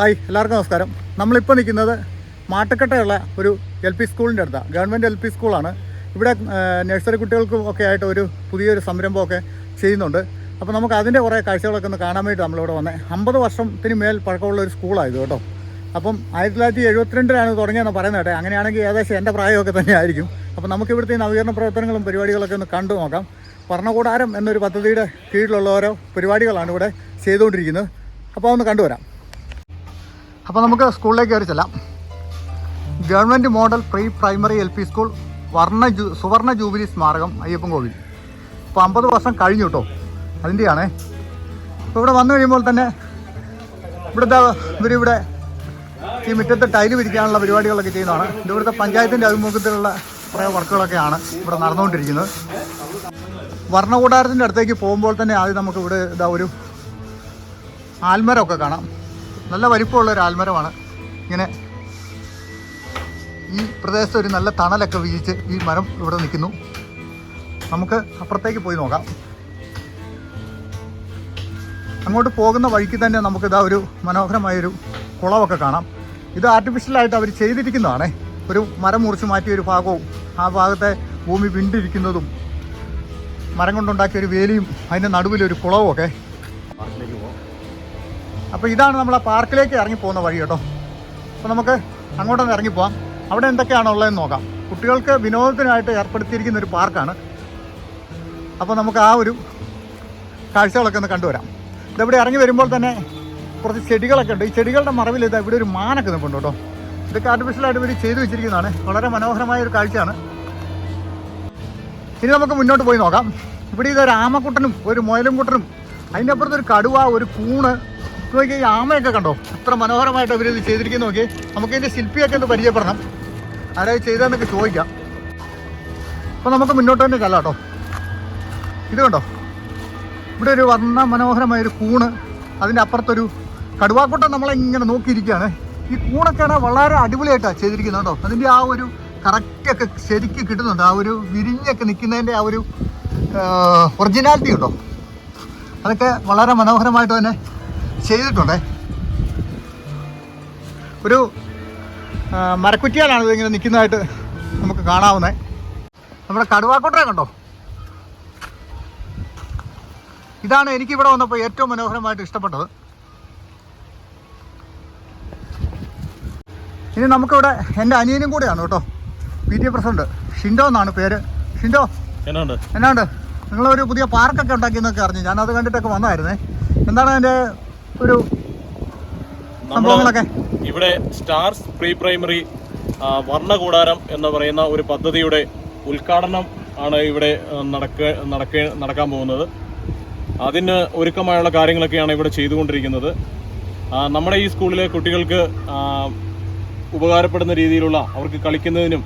Hi എല്ലാവർക്കും നമസ്കാരം. നമ്മളിപ്പോൾ നിൽക്കുന്നത് മാട്ടുക്കട്ടയുള്ള ഒരു എൽ പി സ്കൂളിന്റെ അടുത്താണ് ഗവൺമെന്റ് എൽ പി സ്കൂളാണ്. ഇവിടെ നഴ്സറി കുട്ടികൾക്കും ഒക്കെ ആയിട്ട് ഒരു പുതിയൊരു സംരംഭമൊക്കെ ചെയ്യുന്നുണ്ട്. അപ്പോൾ നമുക്ക് അതിന്റെ കുറേ കാഴ്ചകളൊക്കെ ഒന്ന് കാണാൻ വേണ്ടി നമ്മളിവിടെ വന്നേ. അമ്പത് വർഷത്തിന് മേൽ പഴക്കമുള്ള ഒരു സ്കൂളായത് കേട്ടോ. അപ്പം ആയിരത്തി തൊള്ളായിരത്തി എഴുപത്തിരണ്ടിലാണ് തുടങ്ങിയെന്ന് പറയുന്നത് കേട്ടെ. അങ്ങനെയാണെങ്കിൽ ഏകദേശം എന്റെ പ്രായമൊക്കെ തന്നെയായിരിക്കും അപ്പോൾ നമുക്ക് ഇവിടുത്തെ നവീകരണ പ്രവർത്തനങ്ങളും പരിപാടികളൊക്കെ ഒന്ന് കണ്ടു നോക്കാം. ഭരണകൂടാരം എന്നൊരു പദ്ധതിയുടെ കീഴിലുള്ള ഓരോ പരിപാടികളാണ് ഇവിടെ ചെയ്തുകൊണ്ടിരിക്കുന്നത്. അപ്പോൾ ഒന്ന് കണ്ടുവരാം. അപ്പോൾ നമുക്ക് സ്കൂളിലേക്ക് കയറി ചെല്ലാം. Government model pre primary L P school വർണ ജൂ സുവർണ ജൂബിലി സ്മാരകം അയ്യപ്പൻ കോവിൽ. ഇപ്പോൾ അമ്പത് വർഷം കഴിഞ്ഞു കേട്ടോ അതിന്റെയാണേ ഇപ്പോൾ ഇവിടെ വന്നു കഴിയുമ്പോൾ തന്നെ ഇവിടുത്തെ ഇവരിവിടെ ഈ മുറ്റത്ത് ടൈൽ വിരിക്കാനുള്ള പരിപാടികളൊക്കെ ചെയ്യുന്നതാണ്. ഇത് ഇവിടുത്തെ പഞ്ചായത്തിന്റെ അഭിമുഖത്തിലുള്ള കുറേ വർക്കുകളൊക്കെയാണ് ഇവിടെ നടന്നുകൊണ്ടിരിക്കുന്നത്. വർണകൂടാരത്തിന്റെ അടുത്തേക്ക് പോകുമ്പോൾ തന്നെ ആദ്യം നമുക്ക് ഇവിടെ ഇതാ ഒരു ആൽമരമൊക്കെ കാണാം. നല്ല വലിപ്പമുള്ള ഒരു ആൽമരമാണ്. ഇങ്ങനെ ഈ പ്രദേശത്ത് ഒരു നല്ല തണലൊക്കെ വീഴിച്ച് ഈ മരം ഇവിടെ നിൽക്കുന്നു. നമുക്ക് അപ്പുറത്തേക്ക് പോയി നോക്കാം. അങ്ങോട്ട് പോകുന്ന വഴിക്ക് തന്നെ നമുക്ക് ഇതാ ഒരു മനോഹരമായൊരു കുളമൊക്കെ കാണാം. ഇത് ആർട്ടിഫിഷ്യലായിട്ട് അവർ ചെയ്തിരിക്കുന്നതാണേ. ഒരു മരം മുറിച്ച് മാറ്റിയ ഒരു ഭാഗവും ആ ഭാഗത്തെ ഭൂമി വിണ്ടിരിക്കുന്നതും മരം കൊണ്ടുണ്ടാക്കിയ ഒരു വേലിയും അതിന്റെ നടുവിലൊരു കുളവും ഒക്കെ അപ്പോൾ ഇതാണ് നമ്മൾ ആ പാർക്കിലേക്ക് ഇറങ്ങി പോകുന്ന വഴി കേട്ടോ. അപ്പോൾ നമുക്ക് അങ്ങോട്ടൊന്ന് ഇറങ്ങി പോവാം. അവിടെ എന്തൊക്കെയാണ് ഉള്ളതെന്ന് നോക്കാം. കുട്ടികൾക്ക് വിനോദത്തിനായിട്ട് ഏർപ്പെടുത്തിയിരിക്കുന്ന ഒരു പാർക്കാണ്. അപ്പോൾ നമുക്ക് ആ ഒരു കാഴ്ചകളൊക്കെ ഒന്ന് കണ്ടുവരാം. ഇതെവിടെ ഇറങ്ങി വരുമ്പോൾ തന്നെ കുറച്ച് ചെടികളൊക്കെ ഉണ്ട്. ഈ ചെടികളുടെ മറവിൽ ഇത് ഇവിടെ ഒരു മാനൊക്കെ നിൽപ്പുണ്ട് കേട്ടോ. ഇതൊക്കെ ആർട്ടിഫിഷ്യലായിട്ട് ഇവർ ചെയ്തു വെച്ചിരിക്കുന്നതാണ്. വളരെ മനോഹരമായ ഒരു കാഴ്ചയാണ്. ഇനി നമുക്ക് മുന്നോട്ട് പോയി നോക്കാം. ഇവിടെ ഇതൊരു ആമക്കുട്ടനും ഒരു മുയലും കുട്ടനും അതിന്റെ അപ്പുറത്ത് ഒരു കടുവ ഒരു കൂണ് നോക്കി ഈ ആമയൊക്കെ കണ്ടോ? അത്ര മനോഹരമായിട്ട് അവരിത് ചെയ്തിരിക്കുന്നു നോക്കി നമുക്ക് ഇതിന്റെ ശില്പിയൊക്കെ ഒന്ന് പരിചയപ്പെടണം. ആരാ ഇത് ചെയ്തതെന്നൊക്കെ ചോദിക്കാം. അപ്പോൾ നമുക്ക് മുന്നോട്ട് തന്നെ ചെല്ലാം കേട്ടോ. ഇത് കണ്ടോ? ഇവിടെ ഒരു വർണ മനോഹരമായൊരു കൂണ്. അതിന്റെ അപ്പുറത്തൊരു കടുവാക്കൂട്ടം നമ്മളിങ്ങനെ നോക്കിയിരിക്കുകയാണ്. ഈ കൂണൊക്കെയാണ് വളരെ അടിപൊളിയായിട്ടാണ് ചെയ്തിരിക്കുന്നത് കേട്ടോ. അതിന്റെ ആ ഒരു കറക്റ്റൊക്കെ ശരിക്ക് കിട്ടുന്നുണ്ട്. ആ ഒരു വിരിഞ്ഞൊക്കെ നിൽക്കുന്നതിന്റെ ആ ഒരു ഒറിജിനാലിറ്റി ഉണ്ടോ? അതൊക്കെ വളരെ മനോഹരമായിട്ട് തന്നെ ചെയ്തിട്ടുണ്ടേ. ഒരു മരക്കുറ്റിയാലാണ് ഇതിങ്ങനെ നിൽക്കുന്നതായിട്ട് നമുക്ക് കാണാവുന്നത് നമ്മുടെ കടുവാക്കോട്ടെ കണ്ടോ? ഇതാണ് എനിക്കിവിടെ വന്നപ്പോൾ ഏറ്റവും മനോഹരമായിട്ട് ഇഷ്ടപ്പെട്ടത്. ഇനി നമുക്കിവിടെ എന്റെ അനിയനും കൂടെയാണ് കേട്ടോ. P T president. ഷിൻഡോ എന്നാണ് പേര്. ഷിൻഡോ? എന്നാണ്ട്? എന്നാണ്ട്? നിങ്ങളൊരു പുതിയ പാർക്കൊക്കെ ഉണ്ടാക്കിയെന്നൊക്കെ അറിഞ്ഞു. ഞാനത് കണ്ടിട്ടൊക്കെ വന്നായിരുന്നേ. എന്താണ് അതിന്റെ ഒരു സംഭവങ്ങളൊക്കെ. ഇവിടെ സ്റ്റാർസ് പ്രീ പ്രൈമറി വർണകൂടാരം എന്ന് പറയുന്ന ഒരു പദ്ധതിയുടെ ഉദ്ഘാടനം ആണ് ഇവിടെ നടക്ക നടക്ക നടക്കാൻ പോകുന്നത്. അതിന് ഒരുക്കമായുള്ള കാര്യങ്ങളൊക്കെയാണ് ഇവിടെ ചെയ്തുകൊണ്ടിരിക്കുന്നത്. നമ്മുടെ ഈ സ്കൂളിലെ കുട്ടികൾക്ക് ഉപകാരപ്പെടുന്ന രീതിയിലുള്ള അവർക്ക് കളിക്കുന്നതിനും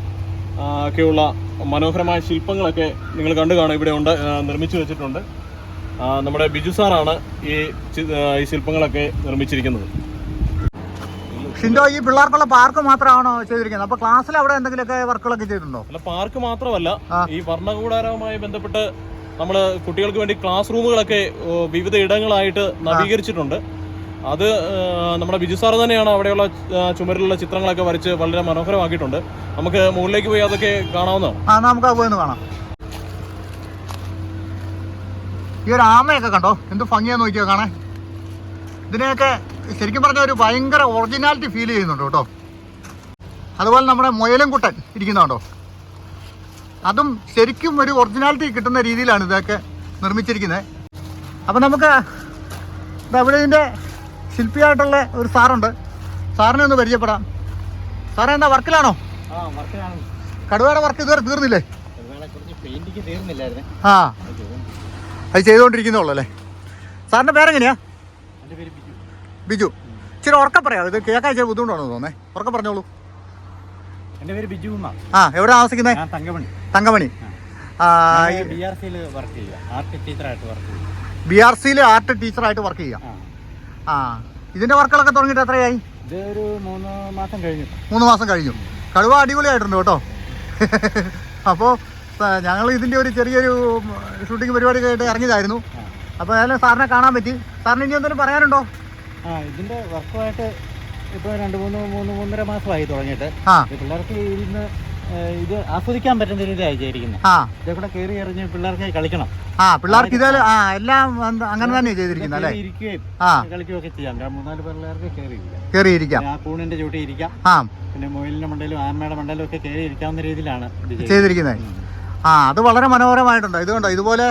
ഒക്കെയുള്ള മനോഹരമായ ശില്പങ്ങളൊക്കെ നിങ്ങൾ കണ്ടു കാണും ഇവിടെ ഉണ്ട് നിർമ്മിച്ചു വെച്ചിട്ടുണ്ട്. നമ്മുടെ ബിജു സാറാണ് ഈ ഈ ശില്പങ്ങളൊക്കെ നിർമ്മിച്ചിരിക്കുന്നത്. ഷിൻഡോ ഈ പിള്ളേർക്കുള്ള പാർക്ക് മാത്രമാണോ ചെയ്തിരിക്കുന്നത്? അപ്പൊ ക്ലാസ്സിൽ അവിടെ എന്തെങ്കിലുമൊക്കെ വർക്കുകളൊക്കെ ചെയ്തിട്ടുണ്ടോ? അല്ല പാർക്ക് മാത്രമല്ല ഈ ഭരണകൂടാരവുമായി ബന്ധപ്പെട്ട് നമ്മൾ കുട്ടികൾക്ക് വേണ്ടി ക്ലാസ് റൂമുകളൊക്കെ വിവിധ ഇടങ്ങളായിട്ട് നവീകരിച്ചിട്ടുണ്ട്. അത് നമ്മുടെ ബിജു സാർ തന്നെയാണ് അവിടെയുള്ള ചുമരിലുള്ള ചിത്രങ്ങളൊക്കെ വരച്ച് വളരെ മനോഹരമാക്കിയിട്ടുണ്ട്. നമുക്ക് മുകളിലേക്ക് പോയി അതൊക്കെ കാണാവുന്നതാണ്. നമുക്ക് പോയി കാണാം. ഈ ഒരു ആമയൊക്കെ കണ്ടോ? എന്ത് ഭംഗിയാ നോക്കിയോ കാണേ ഇതിനെയൊക്കെ ശരിക്കും പറഞ്ഞാൽ ഒരു ഭയങ്കര ഒറിജിനാലിറ്റി ഫീൽ ചെയ്യുന്നുണ്ട് കേട്ടോ. അതുപോലെ നമ്മുടെ മുയലും കുട്ടൻ ഇരിക്കുന്നുണ്ടോ അതും ശരിക്കും ഒരു ഒറിജിനാലിറ്റി കിട്ടുന്ന രീതിയിലാണ് ഇതൊക്കെ നിർമ്മിച്ചിരിക്കുന്നത്. അപ്പം നമുക്ക് അവിടെ ഇതിന്റെ ശില്പിയായിട്ടുള്ള ഒരു സാറുണ്ട്. സാറിനെ ഒന്ന് പരിചയപ്പെടാം. സാറേ എന്താ വർക്കിലാണോ? കടുവയുടെ വർക്ക് ഇതുവരെ തീർന്നില്ലേ? ആ. അത് ചെയ്തുകൊണ്ടിരിക്കുന്നുള്ളൂ അല്ലേ? സാറിന്റെ പേരെങ്ങനെയാ? ബിജു. ഇച്ചിരി ഉറക്കം പറയാം. ഇത് കേൾക്കാൻ ഇച്ചിരി ബുദ്ധിമുട്ടാണോ തോന്നേ ഉറക്കം പറഞ്ഞോളൂ. എന്റെ പേര് ബിജു ആ എവിടെ താമസിക്കുന്നത് ഞാൻ തങ്കമണി. തങ്കമണി. ബി ആർ സിയിൽ വർക്ക് ചെയ്യുക. ആർട്ട് ടീച്ചറായിട്ട് വർക്ക് ചെയ്യുക. ബി ആർ സിയിൽ ആർട്ട് ടീച്ചറായിട്ട് വർക്ക് ചെയ്യാം ആ. ആ ഇതിന്റെ വർക്കുകളൊക്കെ തുടങ്ങിയിട്ട് എത്രയായി? ഇത് ഒരു മൂന്ന് മാസം കഴിഞ്ഞു. മൂന്ന് മാസം കഴിഞ്ഞു. കടുവ അടിപൊളിയായിട്ടുണ്ട് കേട്ടോ. അപ്പോൾ ഞങ്ങൾ ഇതിന്റെ ഒരു ചെറിയൊരു ഷൂട്ടിംഗ് പരിപാടി ആയിട്ട് ഇറങ്ങിയതായിരുന്നു. അപ്പോൾ ഏതായാലും സാറിനെ കാണാൻ പറ്റി. സാറിന് ഇനി എന്തെങ്കിലും പറയാനുണ്ടോ? ആ ഇതിന്റെ വർക്കുമായിട്ട് ഇപ്പോൾ രണ്ട് മൂന്ന് മൂന്ന് മൂന്നര മാസമായി തുടങ്ങിയിട്ട്. പിള്ളേർക്ക് ഇന്ന് ഇത് ആസ്വദിക്കാൻ പറ്റുന്ന രീതിയിലാണ് ചെയ്തിരിക്കുന്നത് ഇതേക്കൂടെ ഇതേ കൂടെ കയറി എറിഞ്ഞ് പിള്ളേർക്ക് കളിക്കണം. ആ പിള്ളേർക്ക് ഇതേ എല്ലാം അങ്ങനെ തന്നെ ചെയ്തിരിക്കുന്നു അല്ലേ? ഇരിക്കുകയും കളിക്കുകയൊക്കെ ചെയ്യാം. മൂന്നാൽ പിള്ളേർക്ക് കയറിയിരിക്കാം കയറിയിരിക്കാം ആ കൂണിന്റെ ചൂട്ടി ഇരിക്കാം. പിന്നെ മുയലിന്റെ മണ്ടയിലും ആമയുടെ മണ്ടയിലും ഒക്കെ കയറി ഇരിക്കാവുന്ന രീതിയിലാണ് ചെയ്തിരിക്കുന്നത്. ആ അത് വളരെ മനോഹരമായിട്ടുണ്ട്. ഇതുകൊണ്ട് ഇതുപോലെ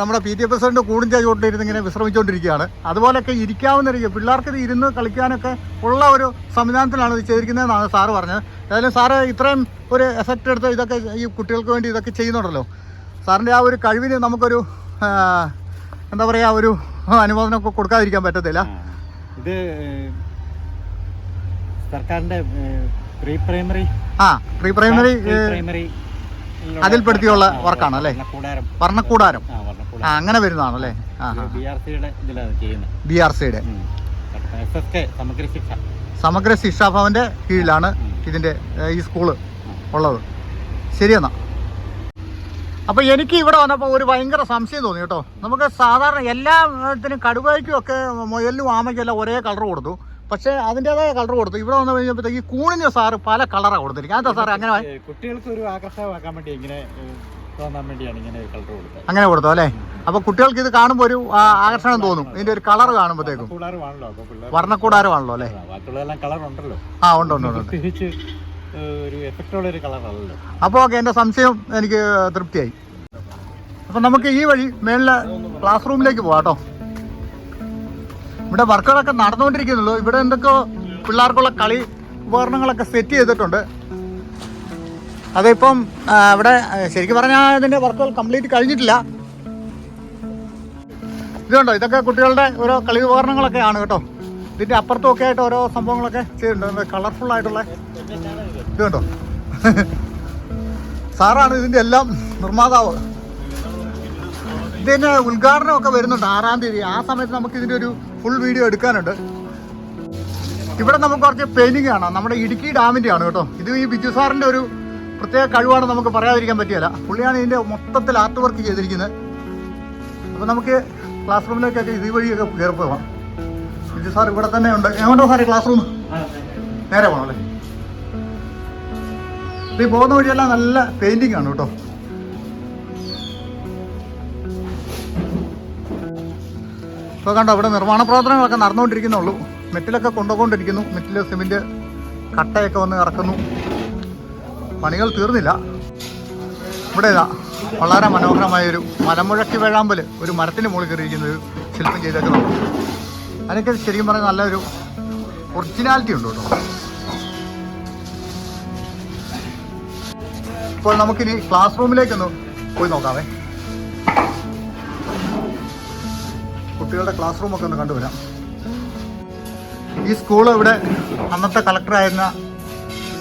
നമ്മുടെ പി ടി എ പ്രസിഡന്റ് കൂടിഞ്ച ചുവട്ടിലിരുന്ന് ഇങ്ങനെ വിശ്രമിച്ചുകൊണ്ടിരിക്കുകയാണ് അതുപോലെയൊക്കെ ഇരിക്കാവുന്ന രീതി പിള്ളേർക്ക് ഇത് ഇരുന്ന് കളിക്കാനൊക്കെ ഉള്ള ഒരു സംവിധാനത്തിലാണ് ഇത് ചെയ്തിരിക്കുന്നതെന്നാണ് സാറ് പറഞ്ഞത്. ഏതായാലും സാറ് ഇത്രയും ഒരു എഫക്റ്റ് എടുത്ത് ഇതൊക്കെ ഈ കുട്ടികൾക്ക് വേണ്ടി ഇതൊക്കെ ചെയ്യുന്നുണ്ടല്ലോ. സാറിന്റെ ആ ഒരു കഴിവിന് നമുക്കൊരു എന്താ പറയുക ഒരു അനുമോദനമൊക്കെ കൊടുക്കാതിരിക്കാൻ പറ്റത്തില്ല. ഇത് സർക്കാരിന്റെ പ്രീ പ്രൈമറി ആ പ്രീ പ്രൈമറി പ്രൈമറി അതിൽപ്പെടുത്തിയുള്ള വർക്കാണ് അല്ലേ? വർണക്കൂടാരം. ആ അങ്ങനെ വരുന്നതാണ് അല്ലേ? ബി ആർ സിയുടെ സമഗ്ര ശിക്ഷാഭവന്റെ കീഴിലാണ് ഇതിന്റെ ഈ സ്കൂൾ ഉള്ളത്. ശരിയെന്നാ അപ്പൊ എനിക്ക് ഇവിടെ വന്നപ്പോൾ ഒരു ഭയങ്കര സംശയം തോന്നി കേട്ടോ. നമുക്ക് സാധാരണ എല്ലാത്തിനും കടുവയ്ക്കും ഒക്കെ മുയലിനും ആമയ്ക്കും എല്ലാം ഒരേ കളർ കൊടുത്തു. പക്ഷേ അതിന്റെതായ കളർ കൊടുത്തു. ഇവിടെ വന്നു കഴിഞ്ഞപ്പോഴത്തേക്ക് കൂണിന് സാറ് പല കളറാണ് കൊടുത്തിരിക്കുന്നത്. സാർ സാറേ അങ്ങനെ കുട്ടികൾക്ക് ഒരു ആകർഷകമാക്കാൻ വേണ്ടി ഇങ്ങനെ തോന്നാൻ വേണ്ടിയാണ് ഇങ്ങനെ കളർ കൊടുത്തത്. അങ്ങനെ കൊടുത്തു അല്ലേ? അപ്പൊ കുട്ടികൾക്ക് ഇത് കാണുമ്പോൾ ഒരു ആകർഷണം തോന്നും. ഇതിന്റെ ഒരു കളർ കാണുമ്പോഴത്തേക്കും വർണക്കൂടാരമാണല്ലോ അല്ലേ? കളർ ഉണ്ടല്ലോ. ആ ഉണ്ട് ഉണ്ട് ഒരു എഫക്റ്റുള്ള ഒരു അപ്പോൾ ഓക്കെ എന്റെ സംശയം എനിക്ക് തൃപ്തിയായി. അപ്പം നമുക്ക് ഈ വഴി മേളിലെ ക്ലാസ് റൂമിലേക്ക് പോവാട്ടോ കേട്ടോ. ഇവിടെ വർക്കുകളൊക്കെ നടന്നുകൊണ്ടിരിക്കുന്നുള്ളൂ. ഇവിടെ എന്തൊക്കെയോ പിള്ളേർക്കുള്ള കളി ഉപകരണങ്ങളൊക്കെ സെറ്റ് ചെയ്തിട്ടുണ്ട്. അതിപ്പം ഇവിടെ ശരിക്കും പറഞ്ഞാൽ ഇതിന്റെ വർക്കുകൾ കംപ്ലീറ്റ് കഴിഞ്ഞിട്ടില്ല. ഇതുണ്ടോ? ഇതൊക്കെ കുട്ടികളുടെ ഓരോ കളി ഉപകരണങ്ങളൊക്കെ ആണ് കേട്ടോ. ഇതിന്റെ അപ്പുറത്തും ഒക്കെ ആയിട്ട് ഓരോ സംഭവങ്ങളൊക്കെ ചെയ്തിട്ടുണ്ട് കളർഫുൾ ആയിട്ടുള്ള ഇതുണ്ടോ? സാറാണ് ഇതിന്റെ എല്ലാം നിർമ്മാതാവ്. ഇതിന്റെ ഉദ്ഘാടനമൊക്കെ വരുന്നുണ്ട് ആറാം തീയതി. ആ സമയത്ത് നമുക്ക് ഇതിന്റെ ഒരു ഫുൾ വീഡിയോ എടുക്കാനുണ്ട്. ഇവിടെ നമുക്ക് കുറച്ച് പെയിന്റിംഗ് ആണ് നമ്മുടെ ഇടുക്കി ഡാമിന്റെ ആണ് കേട്ടോ. ഇത് ഈ ബിജു സാറിന്റെ ഒരു പ്രത്യേക കഴിവാണ് നമുക്ക് പറയാതിരിക്കാൻ പറ്റിയല്ല പുള്ളിയാണ് ഇതിന്റെ മൊത്തത്തിൽ ആർട്ട് വർക്ക് ചെയ്തിരിക്കുന്നത്. അപ്പൊ നമുക്ക് ക്ലാസ് റൂമിലേക്കൊക്കെ ഇത് വഴിയൊക്കെ കയറി പോവാം. ബിജു സാർ ഇവിടെ തന്നെ ഉണ്ട്. എങ്ങോട്ടോ സാറേ ക്ലാസ് റൂം നേരെ പോകണം അല്ലേ? ഈ പോകുന്ന വഴിയെല്ലാം നല്ല പെയിന്റിംഗ് ആണ് കേട്ടോ. ഇപ്പോൾ കണ്ടോ ഇവിടെ നിർമ്മാണ പ്രവർത്തനങ്ങളൊക്കെ നടന്നുകൊണ്ടിരിക്കുന്നുള്ളൂ. മെറ്റിലൊക്കെ കൊണ്ടുപോയിക്കൊണ്ടിരിക്കുന്നു. മെറ്റിൽ സിമെന്റ് കട്ടയൊക്കെ വന്ന് ഇറക്കുന്നു. പണികൾ തീർന്നില്ല. ഇവിടെ ഇതാ വളരെ മനോഹരമായ ഒരു മലമുഴക്കി വേഴാമ്പൽ ഒരു മരത്തിന് മുകളിൽ കയറിയിരിക്കുന്ന ഒരു ശില്പം ചെയ്തേക്കുന്നുണ്ട് അതിനൊക്കെ ശരിക്കും പറഞ്ഞാൽ നല്ലൊരു ഒറിജിനാലിറ്റി ഉണ്ട് കേട്ടോ. ഇപ്പോൾ നമുക്കിനി ക്ലാസ് റൂമിലേക്കൊന്ന് പോയി നോക്കാവേ. കുട്ടികളുടെ ക്ലാസ് റൂമൊക്കെ ഒന്ന് കണ്ടുവരാം. ഈ സ്കൂൾ ഇവിടെ അന്നത്തെ കളക്ടറായിരുന്ന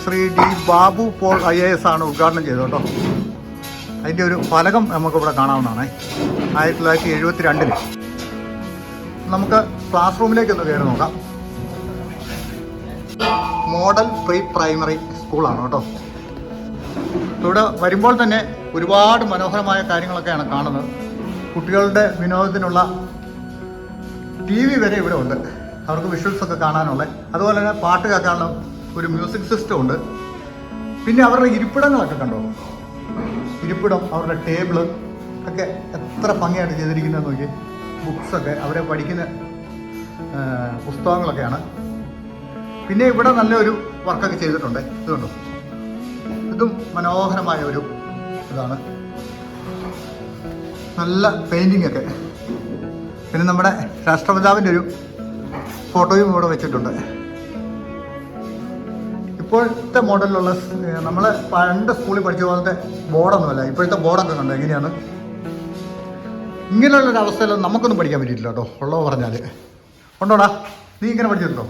Shri D Babu Paul I A S ആണ് ഉദ്ഘാടനം ചെയ്തത് കേട്ടോ. അതിന്റെ ഒരു ഫലകം നമുക്കിവിടെ കാണാവുന്നതാണ്. ആയിരത്തി തൊള്ളായിരത്തി എഴുപത്തി രണ്ടിൽ നമുക്ക് ക്ലാസ് റൂമിലേക്കൊന്ന് കയറി നോക്കാം. മോഡൽ പ്രീ പ്രൈമറി സ്കൂളാണ് കേട്ടോ. ഇവിടെ വരുമ്പോൾ തന്നെ ഒരുപാട് മനോഹരമായ കാര്യങ്ങളൊക്കെയാണ് കാണുന്നത്. കുട്ടികളുടെ വിനോദത്തിനുള്ള ടി വി വരെ ഇവിടെ ഉണ്ട്. അവർക്ക് വിഷ്വൽസ് ഒക്കെ കാണാനുള്ള അതുപോലെ തന്നെ പാട്ട് കേൾക്കാനുള്ള ഒരു മ്യൂസിക് സിസ്റ്റം ഉണ്ട്. പിന്നെ അവരുടെ ഇരിപ്പിടങ്ങളൊക്കെ കണ്ടോ? ഇരിപ്പിടം അവരുടെ ടേബിൾ ഒക്കെ എത്ര ഭംഗിയായിട്ട് ചെയ്തിരിക്കുന്നത് നോക്കി ബുക്സൊക്കെ അവരെ പഠിക്കുന്ന പുസ്തകങ്ങളൊക്കെയാണ്. പിന്നെ ഇവിടെ നല്ലൊരു വർക്കൊക്കെ ചെയ്തിട്ടുണ്ട്. ഇതുണ്ടോ ഇതും മനോഹരമായ ഒരു ഇതാണ്. നല്ല പെയിന്റിംഗ് ഒക്കെ. പിന്നെ നമ്മുടെ രാഷ്ട്രപിതാവിന്റെ ഒരു ഫോട്ടോയും ഇവിടെ വെച്ചിട്ടുണ്ട്. ഇപ്പോഴത്തെ മോഡലിലുള്ള നമ്മൾ പണ്ട് സ്കൂളിൽ പഠിച്ച പോലത്തെ ബോർഡൊന്നുമല്ല ഇപ്പോഴത്തെ ബോർഡൊക്കെ കണ്ടോ എങ്ങനെയാണ്? ഇങ്ങനെയുള്ളൊരു അവസ്ഥയിലൊന്നും നമുക്കൊന്നും പഠിക്കാൻ പറ്റിയിട്ടില്ല കേട്ടോ ഉള്ളത് പറഞ്ഞാൽ ഉണ്ടോടാ? നീ ഇങ്ങനെ പഠിച്ചിട്ടുണ്ടോ?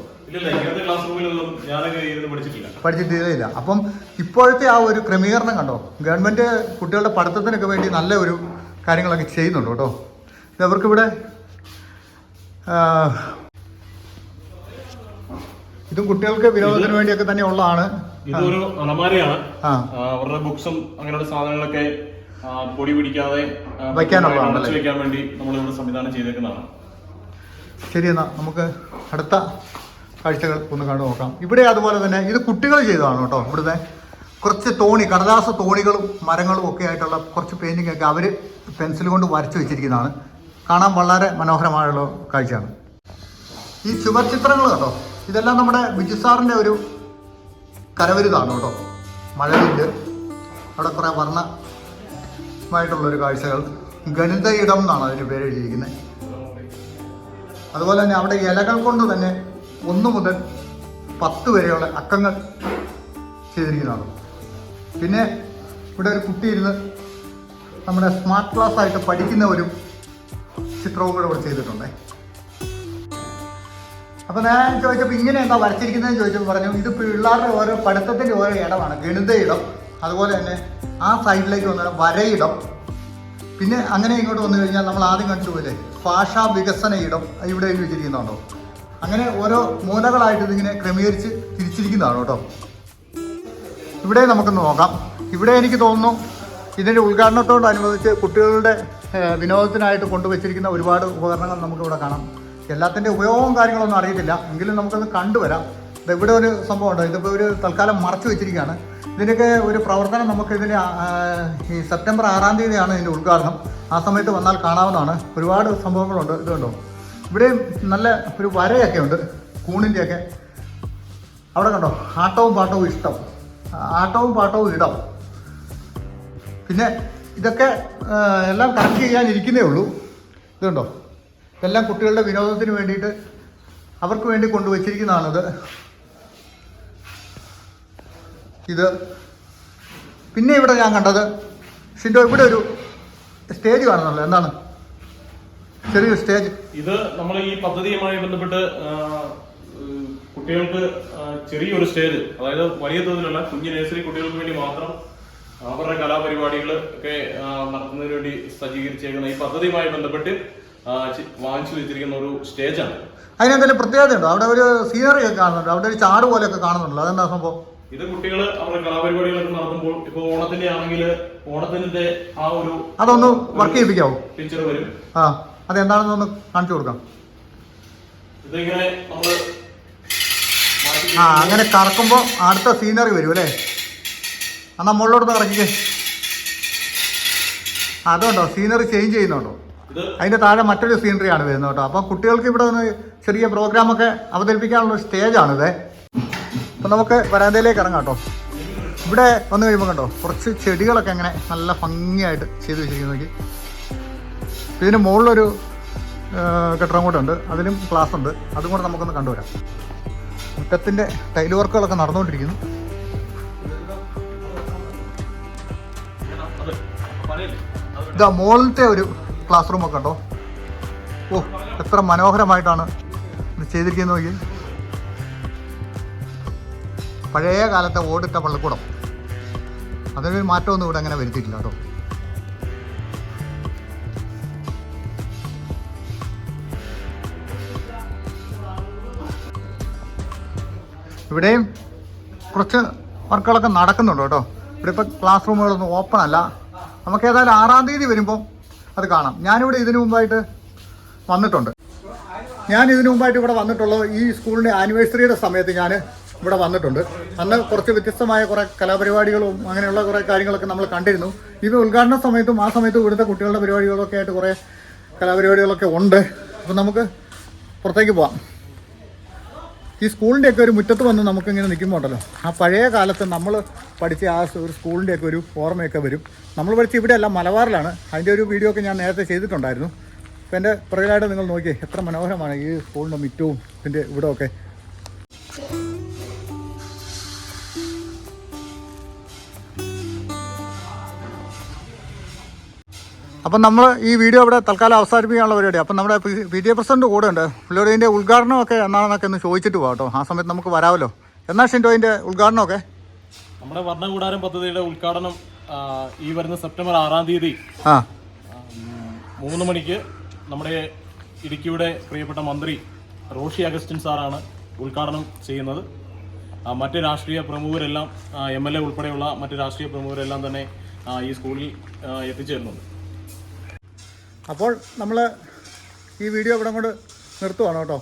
പഠിച്ചിട്ടില്ല. അപ്പം ഇപ്പോഴത്തെ ആ ഒരു ക്രമീകരണം കണ്ടോ? ഗവൺമെന്റ് കുട്ടികളുടെ പഠിത്തത്തിനൊക്കെ വേണ്ടി നല്ല ഒരു കാര്യങ്ങളൊക്കെ ചെയ്യുന്നുണ്ട് കേട്ടോ. ഇത് അവർക്കിവിടെ ആ, ഇതും കുട്ടികൾക്ക് വിനോദത്തിന് വേണ്ടിയൊക്കെ തന്നെ ഉള്ളതാണ്. ഇതൊരു അലമാരയാണ്. അവരുടെ ബുക്സും അങ്ങനെയുള്ള സാധനങ്ങളൊക്കെ പൊടി പിടിക്കാതെ വെക്കാൻ വേണ്ടി നമ്മൾ ഇവിടെ സംവിധാനം ചെയ്തേക്കുന്നതാണ്. ശരി എന്നാ നമുക്ക് അടുത്ത കാഴ്ചകൾ ഒന്ന് കണ്ടു നോക്കാം. ഇവിടെ അതുപോലെ തന്നെ ഇത് കുട്ടികൾ ചെയ്തതാണ് കേട്ടോ ഇവിടുത്തെ. കുറച്ച് തോണി കടലാസ തോണികളും മരങ്ങളും ഒക്കെ ആയിട്ടുള്ള കുറച്ച് പെയിന്റിംഗ് ഒക്കെ അവർ പെൻസിൽ കൊണ്ട് വരച്ചു വെച്ചിരിക്കുന്നതാണ്. കാണാൻ വളരെ മനോഹരമായുള്ള കാഴ്ചയാണ്. ഈ ചുവർ ചിത്രങ്ങൾ കേട്ടോ ഇതെല്ലാം നമ്മുടെ ബിജു സാറിന്റെ ഒരു കരവരുതാണ് കേട്ടോ. മഴവില്ല് അവിടെ കുറേ വർണമായിട്ടുള്ളൊരു കാഴ്ചകൾ. ഗണിത ഇടം എന്നാണ് അതിന് പേര് എഴുതിയിരിക്കുന്നത്. അതുപോലെ തന്നെ അവിടെ ഇലകൾ കൊണ്ട് തന്നെ ഒന്ന് മുതൽ പത്ത് വരെയുള്ള അക്കങ്ങൾ ചെയ്തിരിക്കുന്നതാണ്. പിന്നെ ഇവിടെ ഒരു കുട്ടി ഇരുന്ന് നമ്മുടെ സ്മാർട്ട് ക്ലാസ് ആയിട്ട് പഠിക്കുന്ന ഒരു ചിത്രവും കൂടെ ഇവിടെ ചെയ്തിട്ടുണ്ടേ. അപ്പൊ ഞാൻ ചോദിച്ചപ്പോൾ ഇങ്ങനെ എന്താ വരച്ചിരിക്കുന്നതെന്ന് ചോദിച്ചപ്പോൾ പറഞ്ഞു ഇത് പിള്ളേരുടെ ഓരോ പഠിത്തത്തിന്റെ ഓരോ ഇടമാണ് ഗണിത ഇടം അതുപോലെ തന്നെ ആ സൈഡിലേക്ക് വന്ന വരയിടം. പിന്നെ അങ്ങനെ ഇങ്ങോട്ട് വന്നു കഴിഞ്ഞാൽ നമ്മൾ ആദ്യം കണ്ടുപോലെ ഭാഷാ വികസന ഇടം ഇവിടെ എഴുതി അങ്ങനെ ഓരോ മൂലകളായിട്ട് ഇതിങ്ങനെ ക്രമീകരിച്ച് തിരിച്ചിരിക്കുന്നതാണ് കേട്ടോ. ഇവിടെ നമുക്ക് നോക്കാം. ഇവിടെ എനിക്ക് തോന്നുന്നു ഇതിന്റെ ഉദ്ഘാടനത്തോടനുബന്ധിച്ച് കുട്ടികളുടെ വിനോദത്തിനായിട്ട് കൊണ്ടുവച്ചിരിക്കുന്ന ഒരുപാട് ഉപകരണങ്ങൾ നമുക്കിവിടെ കാണാം. എല്ലാത്തിന്റെ ഉപയോഗവും കാര്യങ്ങളൊന്നും അറിയത്തില്ല. എങ്കിലും നമുക്കത് കണ്ടുവരാം. ഇവിടെ ഒരു സംഭവം ഉണ്ട് ഇതിപ്പോൾ ഒരു തൽക്കാലം മറച്ചു വെച്ചിരിക്കുകയാണ്. ഇതിന്റെയൊക്കെ ഒരു പ്രവർത്തനം നമുക്കിതിന്റെ ഈ സെപ്റ്റംബർ ആറാം തീയതിയാണ് ഇതിന്റെ ഉദ്ഘാടനം. ആ സമയത്ത് വന്നാൽ കാണാവുന്നതാണ്. ഒരുപാട് സംഭവങ്ങളുണ്ട്. ഇതുണ്ടോ ഇവിടെയും നല്ല ഒരു വരയൊക്കെ ഉണ്ട്. കൂണിന്റെയൊക്കെ. അവിടെ കണ്ടോ? ആട്ടവും പാട്ടവും ഇഷ്ടം. ആട്ടവും പാട്ടവും ഇടം. പിന്നെ ഇതൊക്കെ എല്ലാം കറക്റ്റ് ചെയ്യാനിരിക്കുന്നേ ഉള്ളൂ. ഇതുണ്ടോ? ഇതെല്ലാം കുട്ടികളുടെ വിനോദത്തിന് വേണ്ടിയിട്ട് അവർക്ക് വേണ്ടി കൊണ്ടുവച്ചിരിക്കുന്നതാണിത്. ഇത്. പിന്നെ ഇവിടെ ഞാൻ കണ്ടത് സിൻഡോ ഇവിടെ ഒരു സ്റ്റേജ് കാണുന്നല്ലോ എന്താണ്? ചെറിയൊരു സ്റ്റേജ് ഇത് നമ്മൾ ഈ പദ്ധതിയുമായി ബന്ധപ്പെട്ട് കുട്ടികൾക്ക് ചെറിയൊരു സ്റ്റേജ് അതായത് വലിയ തോതിലുള്ള കുഞ്ഞു നഴ്സറി കുട്ടികൾക്ക് വേണ്ടി മാത്രം അവരുടെ കലാപരിപാടികൾ ഒക്കെ നടത്തുന്നതിന് വേണ്ടി സജ്ജീകരിച്ചേക്കുന്ന ഈ പദ്ധതിയുമായി ബന്ധപ്പെട്ട് വാങ്ങിച്ചു വെച്ചിരിക്കുന്ന ഒരു സ്റ്റേജാണ്. അതിനെന്തെങ്കിലും പ്രത്യേകതയുണ്ടോ? അവിടെ ഒരു സീനറി ഒക്കെ കാണുന്നുണ്ട്. അവിടെ ഒരു ചാട് പോലെയൊക്കെ കാണുന്നുണ്ടല്ലോ. അതെന്താ സംഭവം? ഇത് കുട്ടികൾ അവരുടെ കലാപരിപാടികളൊക്കെ നടത്തുമ്പോൾ ഇപ്പൊ ഓണത്തിന്റെ ആണെങ്കിൽ ഓണത്തിന്റെ ആ ഒരു അതൊന്ന് വർക്ക് ചെയ്യിപ്പിക്കാവോ? ടീച്ചർ വരും. ആ അതെന്താണെന്നൊന്ന് കാണിച്ചു കൊടുക്കാം. ഇതിങ്ങനെ നമ്മൾ ആ അങ്ങനെ കറക്കുമ്പോൾ അടുത്ത സീനറി വരും അല്ലേ? എന്നാൽ മുകളിലോട്ട് കറക്കിക്കേ. അതുണ്ടോ സീനറി ചേഞ്ച് ചെയ്യുന്നുണ്ടോ അതിന്റെ അതിന്റെ താഴെ മറ്റൊരു സീനറിയാണ് വരുന്നത് കേട്ടോ അപ്പോൾ കുട്ടികൾക്ക് ഇവിടെ ഒന്ന് ചെറിയ പ്രോഗ്രാം ഒക്കെ അവതരിപ്പിക്കാനുള്ള സ്റ്റേജാണിത് അപ്പം നമുക്ക് വരാന്തയിലേക്ക് ഇറങ്ങാം കേട്ടോ ഇവിടെ വന്നു കഴിയുമ്പോൾ കണ്ടോ കുറച്ച് ചെടികളൊക്കെ അങ്ങനെ നല്ല ഭംഗിയായിട്ട് ചെയ്ത് വെച്ചിരിക്കുന്നു നോക്കി ഇതിന് മുകളിലൊരു കെട്ടിടം കൂടെ ഉണ്ട് അതിലും ക്ലാസ് ഉണ്ട് അതും കൂടെ നമുക്കൊന്ന് കണ്ടുവരാം മുറ്റത്തിന്റെ ടൈൽ വർക്കുകളൊക്കെ നടന്നുകൊണ്ടിരിക്കുന്നു പറയല്ലേ ഇതാ മോളിലത്തെ ഒരു ക്ലാസ് റൂമൊക്കെ ഉണ്ടോ ഓ എത്ര മനോഹരമായിട്ടാണ് ഇത് ചെയ്തിരിക്കുന്നത് നോക്കി പഴയ കാലത്തെ ഓടിട്ട പള്ളിക്കൂടം. അതിനൊരു മാറ്റമൊന്നും ഇവിടെ അങ്ങനെ വരുത്തിയിട്ടില്ല കേട്ടോ. ഇവിടെയും കുറച്ച് വർക്കുകളൊക്കെ നടക്കുന്നുണ്ട് കേട്ടോ. ഇവിടെ ഇപ്പം ക്ലാസ് റൂമുകളൊന്നും ഓപ്പൺ അല്ല. നമുക്ക് ഏതായാലും ആറാം തീയതി വരുമ്പോൾ അത് കാണാം. ഞാനിവിടെ ഇതിനു മുമ്പായിട്ട് വന്നിട്ടുണ്ട്. ഞാൻ ഇതിനു മുമ്പായിട്ട് ഇവിടെ വന്നിട്ടുള്ളത് ഈ സ്കൂളിന്റെ ആനിവേഴ്സറിയുടെ സമയത്ത് ഞാൻ ഇവിടെ വന്നിട്ടുണ്ട്. അന്ന് കുറച്ച് വ്യത്യസ്തമായ കുറേ കലാപരിപാടികളും അങ്ങനെയുള്ള കുറേ കാര്യങ്ങളൊക്കെ നമ്മൾ കണ്ടിരുന്നു. ഇത് ഉദ്ഘാടന സമയത്തും ആ സമയത്തും ഇവിടുത്തെ കുട്ടികളുടെ പരിപാടികളൊക്കെ ആയിട്ട് കുറേ കലാപരിപാടികളൊക്കെ ഉണ്ട്. അപ്പം നമുക്ക് പുറത്തേക്ക് പോവാം. ഈ സ്കൂളിന്റെയൊക്കെ ഒരു മുറ്റത്ത് വന്ന് നമുക്കിങ്ങനെ നിൽക്കുമ്പോൾ ഉണ്ടല്ലോ. ആ പഴയ കാലത്ത് നമ്മൾ പഠിച്ച ആ ഒരു സ്കൂളിന്റെയൊക്കെ ഒരു ഓർമ്മയൊക്കെ വരും. നമ്മൾ പഠിച്ച ഇവിടെയല്ല മലബാറിലാണ്. അതിന്റെ ഒരു വീഡിയോ ഒക്കെ ഞാൻ നേരത്തെ ചെയ്തിട്ടുണ്ടായിരുന്നു. അപ്പോൾ എന്റെ പുറകിലായിട്ട് നിങ്ങൾ നോക്കിയേ എത്ര മനോഹരമാണ് ഈ സ്കൂളിന്റെ മുറ്റവും ഇതിന്റെ ഇവിടെ അപ്പം നമ്മൾ ഈ വീഡിയോ ഇവിടെ തൽക്കാലം അവസാനിപ്പിക്കാനുള്ള പരിപാടി. അപ്പം നമ്മുടെ പി ടി എ പ്രസിഡന്റ് കൂടെ ഉണ്ട്. പുള്ളിയോട് ഇതിന്റെ ഉദ്ഘാടനമൊക്കെ എന്നാണെന്നൊക്കെ ഒന്ന് ചോദിച്ചിട്ട് പോകാം കേട്ടോ. ആ സമയത്ത് നമുക്ക് വരാമല്ലോ. എന്നാ ഷിൻഡോ ഇതിന്റെ ഉദ്ഘാടനമൊക്കെ? നമ്മുടെ വർണകൂടാരം പദ്ധതിയുടെ ഉദ്ഘാടനം ഈ വരുന്ന സെപ്റ്റംബർ ആറാം തീയതി ആ. മൂന്ന് മണിക്ക് നമ്മുടെ ഇടുക്കിയുടെ പ്രിയപ്പെട്ട മന്ത്രി റോഷി അഗസ്റ്റിൻ സാറാണ് ഉദ്ഘാടനം ചെയ്യുന്നത്. മറ്റ് രാഷ്ട്രീയ പ്രമുഖരെല്ലാം എം എൽ എ ഉൾപ്പെടെയുള്ള മറ്റ് രാഷ്ട്രീയ പ്രമുഖരെല്ലാം തന്നെ ഈ സ്കൂളിൽ എത്തിച്ചേരുന്നുണ്ട്. അപ്പോൾ നമ്മൾ ഈ വീഡിയോ ഇവിടെ കൊണ്ട് നിർത്തുവാണ് കേട്ടോ.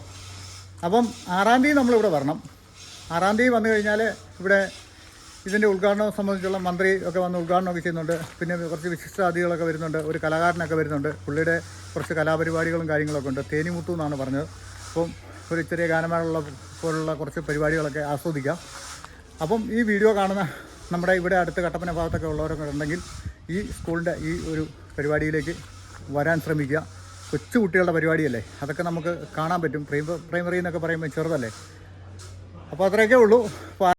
അപ്പം ആറാം തീയതി നമ്മളിവിടെ വരണം. ആറാം തീയതി വന്നു കഴിഞ്ഞാൽ ഇവിടെ ഇതിന്റെ ഉദ്ഘാടനം സംബന്ധിച്ചുള്ള മന്ത്രി ഒക്കെ വന്ന് ഉദ്ഘാടനമൊക്കെ ചെയ്യുന്നുണ്ട്. പിന്നെ കുറച്ച് വിശിഷ്ടാതികളൊക്കെ വരുന്നുണ്ട്. ഒരു കലാകാരനൊക്കെ വരുന്നുണ്ട്. പുള്ളിയുടെ കുറച്ച് കലാപരിപാടികളും കാര്യങ്ങളൊക്കെ ഉണ്ട്. തേനിമുത്തു എന്നാണ് പറഞ്ഞത്. അപ്പം ഒരു ചെറിയ ഗാനമേള പോലുള്ള കുറച്ച് പരിപാടികളൊക്കെ ആസ്വദിക്കാം. അപ്പം ഈ വീഡിയോ കാണുന്ന നമ്മുടെ ഇവിടെ അടുത്ത് കട്ടപ്പന ഭാഗത്തൊക്കെ ഉള്ളവരൊക്കെ ഉണ്ടെങ്കിൽ ഈ സ്കൂളിന്റെ ഈ ഒരു പരിപാടിയിലേക്ക് വരാൻ ശ്രമിക്കുക. കൊച്ചു കുട്ടികളുടെ പരിപാടിയല്ലേ? അതൊക്കെ നമുക്ക് കാണാൻ പറ്റും. പ്രൈമറി എന്നൊക്കെ പറയുമ്പോൾ ചെറുതല്ലേ? അപ്പോൾ അത്രയൊക്കെ ഉള്ളൂ.